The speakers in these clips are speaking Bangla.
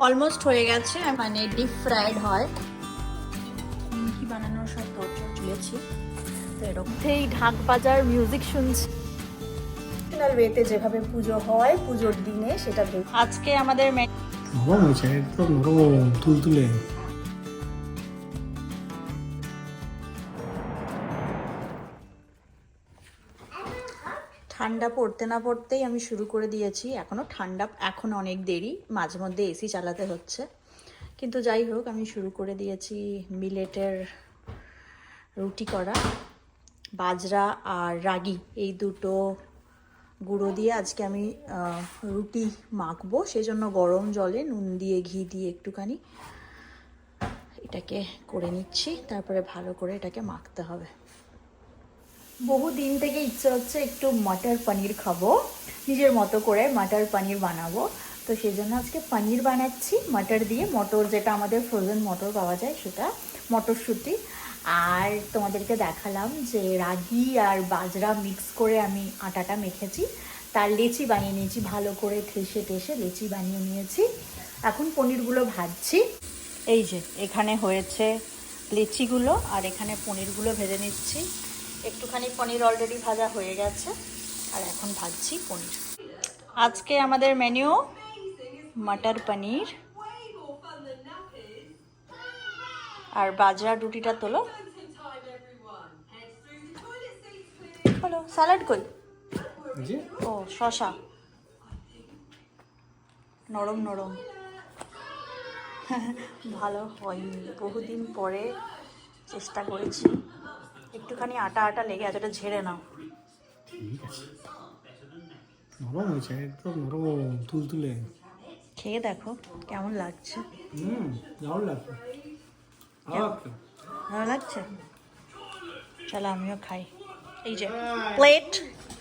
অলমোস্ট হয়ে গেছে মানে ডিপ ফ্রাইড হয়। কি বানানোর সব তরকারি তুলেছি তো এরকম। এই ঢাক বাজার মিউজিক শুনছি। ট্রেডিশনাল ওয়েতে যেভাবে পুজো হয় পুজোর দিনে সেটা দেখ আজকে আমাদের নরম হয়েছে একদম নরম তুলতুলে। ঠান্ডা পড়তে না পড়তেই আমি শুরু করে দিয়েছি। এখনও ঠান্ডা, এখন অনেক দেরি, মাঝে মধ্যে এসি চালাতে হচ্ছে। কিন্তু যাই হোক, আমি শুরু করে দিয়েছি মিলেটের রুটি করা, বাজরা আর রাগি। এই দুটো গুঁড়ো দিয়ে আজকে আমি রুটি মাখবো। সেজন্য গরম জলে নুন দিয়ে ঘি দিয়ে একটুখানি এটাকে করে নিচ্ছি। তারপরে ভালো করে এটাকে মাখতে হবে। বহু দিন থেকে ইচ্ছে হচ্ছে একটু মটর পনির খাব, নিজের মতো করে মটর পনির বানাবো। তো সেই জন্য আজকে পনির বানাচ্ছি, মটর দিয়ে মটর যেটা আমাদের ফ্রোজেন মটর পাওয়া যায় সেটা, মটরশুঁটি। আর তোমাদেরকে দেখালাম যে রাগি আর বাজরা মিক্স করে আমি আটাটা মেখেছি। তার লেচি বানিয়ে নিয়েছি, ভালো করে ঠেসে ঠেসে লেচি বানিয়ে নিয়েছি। এখন পনিরগুলো ভাজছি। এই যে, এখানে হয়েছে লিচিগুলো আর এখানে পনিরগুলো ভেজে নিচ্ছি। একটুখানি পনির অলরেডি ভাজা হয়ে গেছে। আর এখন ভাজছি পনির। আজকে আমাদের মেনু মটর পনির। আর বাজরা রুটিটা তোলো। হলো স্যালাড কই ও শশা নরম নরম। ভালো হয়নি। বহুদিন পরে চেষ্টা করেছি। একটুখানি আটা আটা লেগে আছে ওটা ঝেড়ে নাও। ঠিক আছে। নরম হয়েছে একদম নরম তুলতুলে। খেয়ে দেখো কেমন লাগছে। হুম দারুণ লাগছে। ভালো লাগছে। চলো আমিও খাই। এই যে প্লেট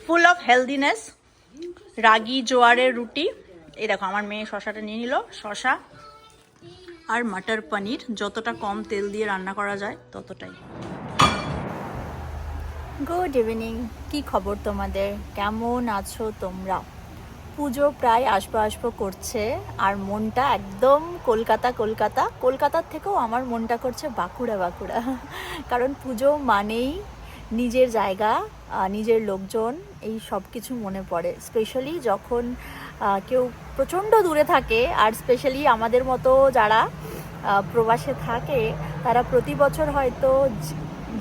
ফুল অফ হেলদিনেস রাগি জোয়ারের রুটি। এই দেখো আমার মেয়ে শশাটা নিয়ে নিল শশা আর মাটার পনির। যতটা কম তেল দিয়ে রান্না করা যায় ততটাই। গুড ইভিনিং কি খবর তোমাদের? কেমন আছো তোমরা? পুজো প্রায় আসব আসব করছে, আর মনটা একদম কলকাতা কলকাতা। কলকাতার থেকেও আমার মনটা করছে বাঁকুড়া বাঁকুড়া। কারণ পুজো মানেই নিজের জায়গা নিজের লোকজন, এই সব কিছু মনে পড়ে। স্পেশালি যখন কেউ প্রচণ্ড দূরে থাকে, আর স্পেশালি আমাদের মতো যারা প্রবাসে থাকে, তারা প্রতি বছর হয়তো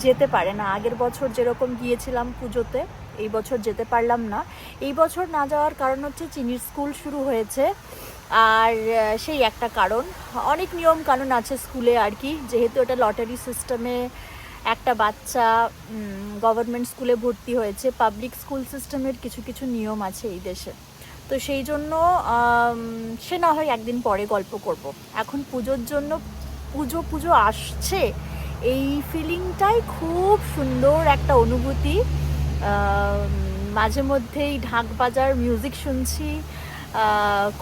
যেতে পারে না। আগের বছর যেরকম গিয়েছিলাম পুজোতে, এই বছর যেতে পারলাম না। এই বছর না যাওয়ার কারণ হচ্ছে চিনির স্কুল শুরু হয়েছে। আর সেই একটা কারণ। অনেক নিয়ম কানুন আছে স্কুলে আর কি। যেহেতু এটা লটারি সিস্টেমে একটা বাচ্চা গভর্নমেন্ট স্কুলে ভর্তি হয়েছে, পাবলিক স্কুল সিস্টেমের কিছু কিছু নিয়ম আছে এই দেশে। তো সেই জন্য সে না হয় একদিন পরে গল্প করব। এখন পুজোর জন্য পুজো পুজো আসছে। এই ফিলিংটাই খুব সুন্দর একটা অনুভূতি। মাঝে মধ্যেই ঢাক বাজার মিউজিক শুনছি।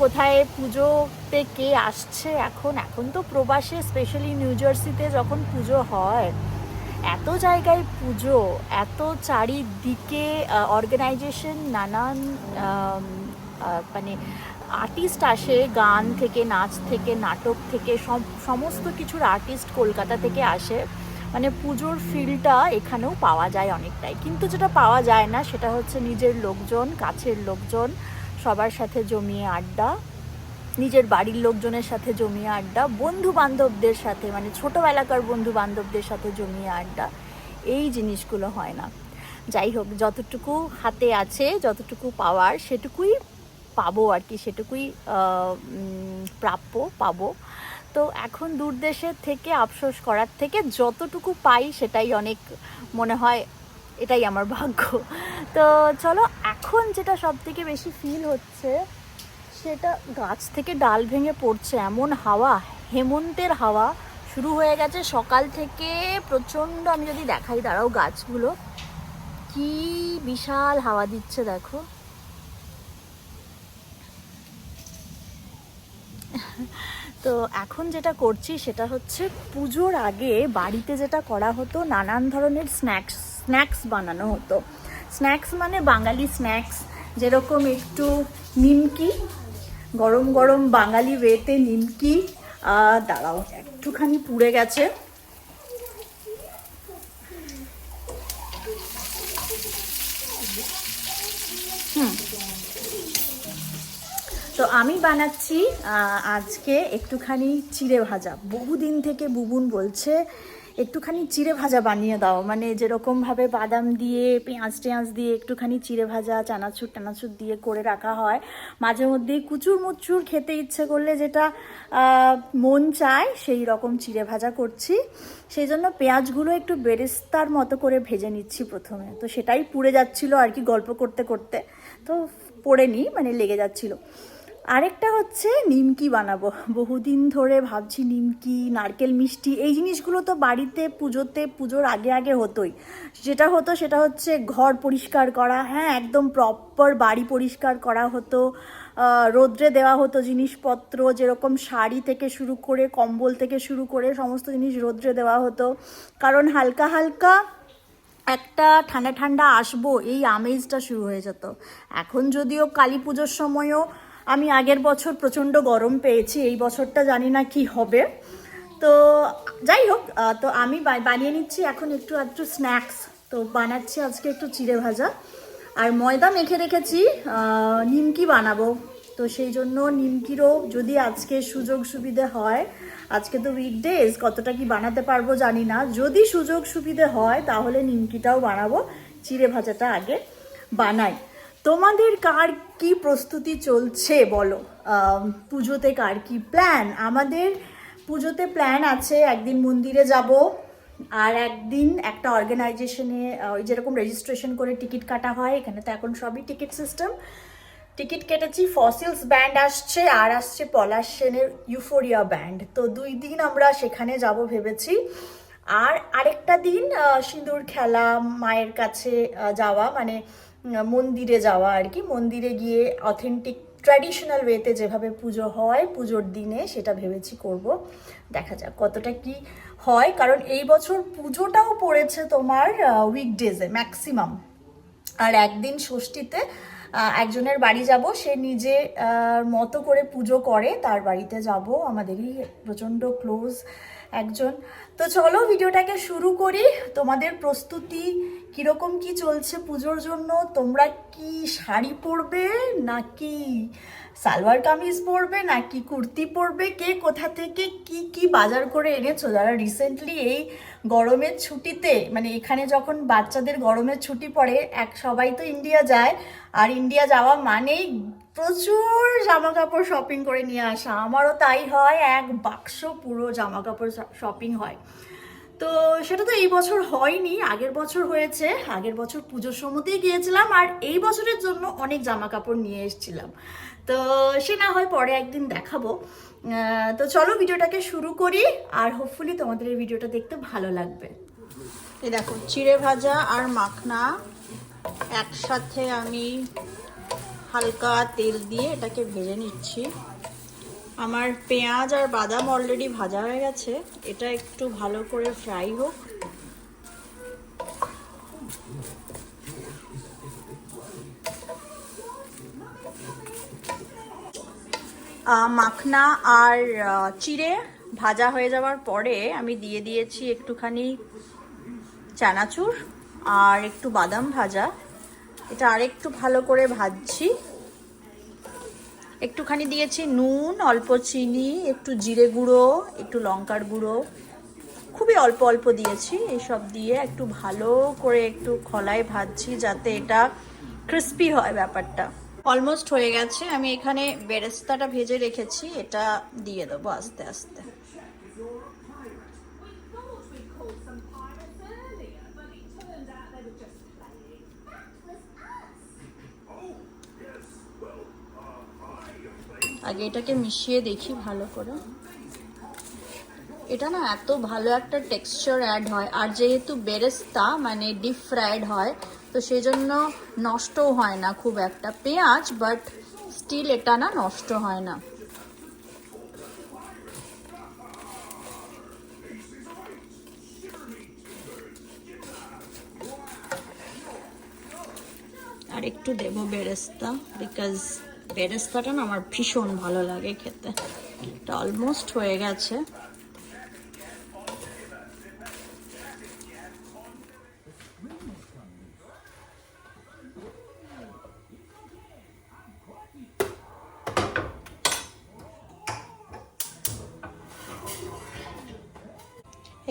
কোথায় পুজোতে কে আসছে এখন? এখন তো প্রবাসে স্পেশালি নিউ জার্সিতে যখন পুজো হয়, এত জায়গায় পুজো, এত চারিদিকে অর্গানাইজেশন নানান মানে আর্টিস্ট আসে, গান থেকে, নাচ থেকে, নাটক থেকে সমস্ত কিছুর আর্টিস্ট কলকাতা থেকে আসে। মানে পুজোর ফিলটা এখানেও পাওয়া যায় অনেকটাই। কিন্তু যেটা পাওয়া যায় না, সেটা হচ্ছে নিজের লোকজন, কাছের লোকজন, সবার সাথে জমিয়ে আড্ডা, নিজের বাড়ির লোকজনের সাথে জমিয়ে আড্ডা বন্ধু বান্ধবদের সাথে মানে ছোটোবেলাকার বন্ধু বান্ধবদের সাথে জমিয়ে আড্ডা, এই জিনিসগুলো হয় না। যাই হোক, যতটুকু হাতে আছে, যতটুকু পাওয়ার, সেটুকুই পাবো আর কি, সেটুকুই প্রাপ্য পাবো। তো এখন দূর দেশের থেকে, আফসোস করার থেকে যতটুকু পাই সেটাই অনেক মনে হয় এটাই আমার ভাগ্য। তো চলো, এখন যেটা সব থেকে বেশি ফিল হচ্ছে, সেটা গাছ থেকে ডাল ভেঙে পড়ছে এমন হাওয়া, হেমন্তের হাওয়া শুরু হয়ে গেছে সকাল থেকে। প্রচণ্ড, আমি যদি দেখাই দাঁড়াও গাছগুলো, কি বিশাল হাওয়া দিচ্ছে দেখো। তো এখন যেটা করছি সেটা হচ্ছে পুজোর আগে বাড়িতে যেটা করা হতো নানান ধরনের স্ন্যাক্স স্ন্যাক্স বানানো হতো। স্ন্যাক্স মানে বাঙালি স্ন্যাক্স, যেরকম একটু নিমকি, গরম গরম বাঙালি ওয়েতে নিমকি দাঁড়াও, একটুখানি পুড়ে গেছে। তো আমি বানাচ্ছি আজকে একটুখানি চিড়ে ভাজা। বহুদিন থেকে বুবুন বলছে, একটুখানি চিড়ে ভাজা বানিয়ে দাও। মানে যেরকমভাবে বাদাম দিয়ে, পেঁয়াজ টেঁয়াজ দিয়ে একটুখানি চিড়ে ভাজা, চানাচুর টানাচুর দিয়ে করে রাখা হয়। মাঝে মধ্যেই কুচুর মুচুর খেতে ইচ্ছে করলে যেটা মন চায়, সেই রকম চিড়ে ভাজা করছি। সেই জন্য পেঁয়াজগুলো একটু বেরেস্তার মতো করে ভেজে নিচ্ছি প্রথমে। তো সেটাই পুড়ে যাচ্ছিল আর কি গল্প করতে করতে। তো পড়ে নি মানে লেগে যাচ্ছিল। আরেকটা হচ্ছে নিমকি বানাবো। বহুদিন ধরে ভাবছি নিমকি, নারকেল মিষ্টি, এই জিনিসগুলো তো বাড়িতে পুজোতে, পুজোর আগে আগে হতোই। যেটা হতো সেটা হচ্ছে ঘর পরিষ্কার করা হ্যাঁ একদম প্রপার বাড়ি পরিষ্কার করা হতো। রোদ্রে দেওয়া হতো জিনিসপত্র, যেরকম শাড়ি থেকে শুরু করে, কম্বল থেকে শুরু করে সমস্ত জিনিস রোদ্রে দেওয়া হতো। কারণ হালকা হালকা একটা ঠান্ডা ঠান্ডা আসব, এই আমেজটা শুরু হয়ে যেত। এখন যদিও কালী পুজোর সময়ও আমি আগের বছর প্রচণ্ড গরম পেয়েছি, এই বছরটা জানি না কি হবে। তো যাই হোক তো আমি বানিয়ে নিচ্ছি এখন একটু একটু স্ন্যাক্স। তো বানাচ্ছি আজকে একটু চিড়ে ভাজা। আর ময়দা মেখে রেখেছি নিমকি বানাবো। তো সেই জন্য নিমকিরও যদি আজকে সুযোগ সুবিধে হয়, আজকে তো উইকডেজ কতটা কি বানাতে পারব জানি না। যদি সুযোগ সুবিধে হয়, তাহলে নিমকিটাও বানাবো। চিড়ে ভাজাটা আগে বানাই। তোমাদের কার কি প্রস্তুতি চলছে বলো? পুজোতে কার কি প্ল্যান আমাদের পুজোতে প্ল্যান আছে, একদিন মন্দিরে যাব আর একদিন একটা অর্গানাইজেশনে ওই যেরকম রেজিস্ট্রেশন করে টিকিট কাটা হয়, এখানে তো এখন সবই টিকিট সিস্টেম টিকিট কেটেছি ফসিলস ব্যান্ড আসছে, আর আসছে পলাশ সেনের ইউফোরিয়া ব্যান্ড তো দুই দিন আমরা সেখানে যাব ভেবেছি। আর আরেকটা দিন সিঁদুর খেলা, মায়ের কাছে যাওয়া মানে মন্দিরে যাওয়া আর কি। মন্দিরে গিয়ে অথেন্টিক ট্র্যাডিশনাল ওয়েতে যেভাবে পুজো হয়, পুজোর দিনে সেটা ভেবেছি করব। দেখা যাক কতটা কি হয়, কারণ এই বছর পুজোটাও পড়েছে তোমার উইকডেজে ম্যাক্সিমাম আর একদিন ষষ্ঠীতে একজনের বাড়ি যাব, সে নিজে মতো করে পুজো করে, তার বাড়িতে যাব। আমাদেরই প্রচণ্ড ক্লোজ একজন। তো চলো ভিডিওটাকে শুরু করি। তোমাদের প্রস্তুতি, কীরকম কি চলছে পুজোর জন্য? তোমরা কি শাড়ি পরবে, নাকি সালোয়ার কামিজ পরবে, নাকি কুর্তি পরবে? কে কোথা থেকে কি কি বাজার করে এনেছো? যারা রিসেন্টলি এই গরমের ছুটিতে মানে এখানে যখন বাচ্চাদের গরমের ছুটি পড়ে, এক, সবাই তো ইন্ডিয়া যায়। আর ইন্ডিয়া যাওয়া মানেই প্রচুর জামা কাপড় শপিং করে নিয়ে আসা। আমারও তাই হয়, এক বাক্স পুরো জামা কাপড় শপিং হয়। তো সেটা তো এই বছর হয়নি, আগের বছর হয়েছে, আগের বছর পুজোর সময়তেই গিয়েছিলাম আর এই বছরের জন্য অনেক জামা কাপড় নিয়ে এসেছিলাম। তো সে না হয় পরে একদিন দেখাবো। তো চলো ভিডিওটাকে শুরু করি আর হোপফুলি তোমাদের এই ভিডিওটা দেখতে ভালো লাগবে। এই দেখো, চিড়ে ভাজা আর মাখনা একসাথে আমি হালকা তেল দিয়ে এটাকে ভেজে নিচ্ছি। আমার পেঁয়াজ আর বাদাম অলরেডি ভাজা হয়ে গেছে। এটা একটু ভালো করে ফ্রাই হোক। মাখনা আর চিড়ে ভাজা হয়ে যাওয়ার পরে আমি দিয়ে দিয়েছি একটুখানি চানাচুর আর একটু বাদাম ভাজা। এটা আরেকটু ভালো করে ভাজছি। একটুখানি দিয়েছি নুন, অল্প চিনি, একটু জিরে গুঁড়ো, একটু লঙ্কার গুঁড়ো। খুবই অল্প অল্প দিয়েছি, এসব দিয়ে একটু ভালো করে একটু খলায় ভাজছি যাতে এটা ক্রিস্পি হয় ব্যাপারটা। অলমোস্ট হয়ে গেছে, আমি এখানে বেরেস্তাটা ভেজে রেখেছি, এটা দিয়ে দেবো আস্তে আস্তে। আগে এটাকে মিশিয়ে দেখি ভালো করে। এটা না এত ভালো একটা টেক্সচার অ্যাড হয়। আর যেহেতু বেরেস্তা মানে ডিপ ফ্রাইড হয়, তো সেই জন্য নষ্টও হয় না খুব একটা। পেঁয়াজ বাট স্টিল এটা না নষ্ট হয় না। আর একটু দেবো বেরেস্তা বিকজ বেরেস্তাটা না আমার ভীষণ ভালো লাগে খেতে। এটা অলমোস্ট হয়ে গেছে।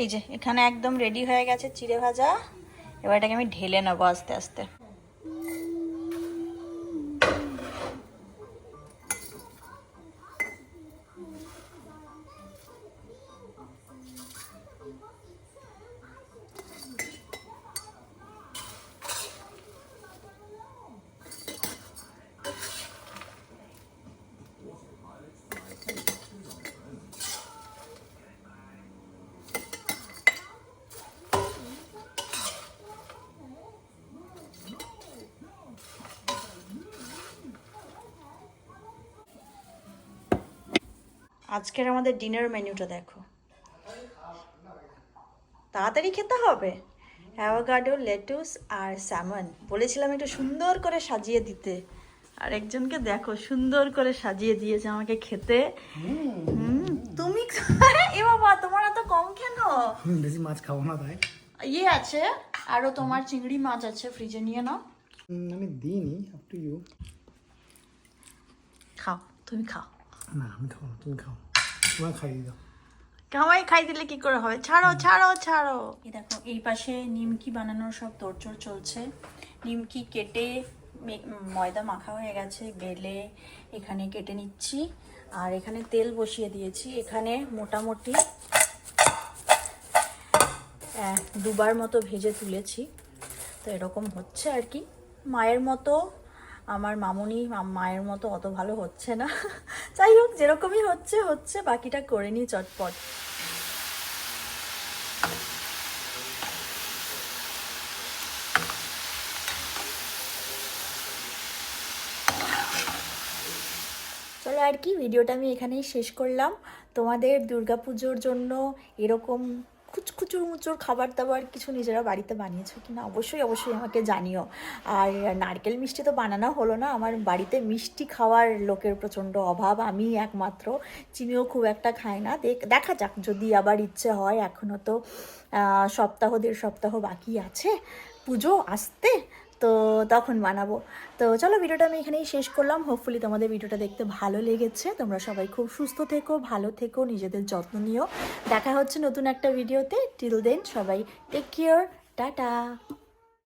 এই যে, এখানে একদম রেডি হয়ে গেছে চিড়ে ভাজা। এবার এটাকে আমি ঢেলে নেব আস্তে আস্তে। আজকের আমাদের ডিনার মেনুটা দেখো। তাড়াতাড়ি খেতে হবে? অ্যাভোকাডো লেটুস আর স্যামন বলেছিলাম একটু সুন্দর করে সাজিয়ে দিতে। আর একজনকে দেখো সুন্দর করে সাজিয়ে দিয়েছে আমাকে খেতে। তুমি এ বাবা তোমার এত কম কেন? বেশি মাছ খাব না তাই। ইয়ে আছে আরও তোমার চিংড়ি মাছ আছে ফ্রিজে নিয়ে নাও। আমি দিইনি আপ টু ইউ খাও তুমি খাও। না আমি খাব না তুমি খাও। তোমার খাইয়ে দাও। কামাই খাই দিলে কি করে হবে? ছাড়ো ছাড়ো ছাড়ো। এই দেখো এই পাশে নিমকি বানানোর সব তোড়জোড় চলছে। নিমকি কেটে ময়দা মাখা হয়ে গেছে বেলে এখানে কেটে নিচ্ছি। আর এখানে তেল বসিয়ে দিয়েছি। এখানে মোটামুটি দুবার মতো ভেজে তুলেছি। তো এরকম হচ্ছে আর কি। মায়ের মতো আমার মামুনি মায়ের মতো অত ভালো হচ্ছে না। যাই হোক, যেরকমই হচ্ছে হচ্ছে, বাকিটা করে নিই চটপট। চলো আর কি, ভিডিওটা আমি এখানেই শেষ করলাম। তোমাদের দুর্গাপুজোর জন্য এরকম কুচকুচুর মুচুর খাবার দাবার কিছু নিজেরা বাড়িতে বানিয়েছো কি না অবশ্যই অবশ্যই আমাকে জানিও। আর নারকেল মিষ্টি তো বানানো হলো না। আমার বাড়িতে মিষ্টি খাওয়ার লোকের প্রচণ্ড অভাব। আমি একমাত্র। চিনিও খুব একটা খাই না। দেখা যাক। যদি আবার ইচ্ছে হয় এখনও তো সপ্তাহ, দেড় সপ্তাহ বাকি আছে। পুজো আসতে। তো তখন বানাবো। তো চলো ভিডিওটা আমি এখানেই শেষ করলাম। হোপফুলি তোমাদের ভিডিওটা দেখতে ভালো লেগেছে। তোমরা সবাই খুব সুস্থ থেকো, ভালো থেকো, নিজেদের যত্ন নিও। দেখা হচ্ছে নতুন একটা ভিডিওতে। টিল দেন সবাই টেক কেয়ার টাটা।